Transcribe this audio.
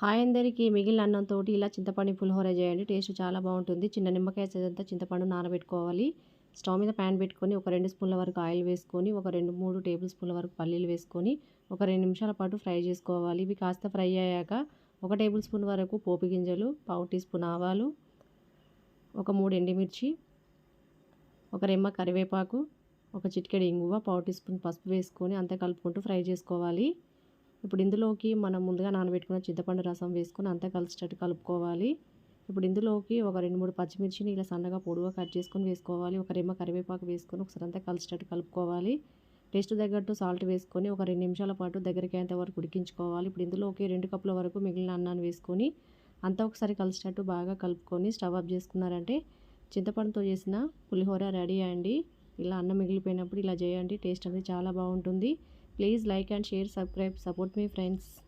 Hi అందరికీ మిగిలిన అన్నంతో ఇలా చింతపండు పులిహోర చేయండి. టేస్ట్ చాలా బాగుంటుంది. చిన్న నిమ్మకాయ సైజంతా చింతపండు నానబెట్టుకోవాలి. స్టవ్ మీద ప్యాన్ పెట్టుకొని ఒక రెండు స్పూన్ల వరకు ఆయిల్ వేసుకొని ఒక రెండు మూడు టేబుల్ స్పూన్ల వరకు పల్లీలు వేసుకొని ఒక రెండు నిమిషాల పాటు ఫ్రై చేసుకోవాలి. ఇవి కాస్త ఫ్రై అయ్యాక ఒక టేబుల్ స్పూన్ వరకు పోపు గింజలు పావు టీ స్పూన్ ఆవాలు ఒక మూడు ఎండిమిర్చి ఒక రెమ్మ కరివేపాకు ఒక చిటికెడు ఇంగువ పావు టీ స్పూన్ పసుపు వేసుకొని అంతా కలుపుకుంటూ ఫ్రై చేసుకోవాలి. ఇప్పుడు ఇందులోకి మనం ముందుగా నానబెట్టుకున్న చింతపండు రసం వేసుకొని అంతా కలిసేటట్టు కలుపుకోవాలి. ఇప్పుడు ఇందులోకి ఒక రెండు మూడు పచ్చిమిర్చిని ఇలా సన్నగా పొడుగా కట్ చేసుకొని వేసుకోవాలి. ఒక రెమ్మ కరివేపాకు వేసుకొని ఒకసారి అంతా కలిసేటట్టు కలుపుకోవాలి. టేస్ట్ తగ్గట్టు సాల్ట్ వేసుకొని ఒక రెండు నిమిషాల పాటు దగ్గరికి అయ్యేంత వరకు ఉడికించుకోవాలి. ఇప్పుడు ఇందులోకి రెండు కప్పుల వరకు మిగిలిన అన్నాన్ని వేసుకొని అంతా ఒకసారి కలిసేటట్టు బాగా కలుపుకొని స్టవ్ ఆఫ్ చేసుకున్నారంటే చింతపండుతో చేసిన పులిహోర రెడీ అండి. ఇలా అన్నం మిగిలిపోయినప్పుడు ఇలా చేయండి టేస్ట్ అనేది చాలా బాగుంటుంది. Please like and share, subscribe, support me friends.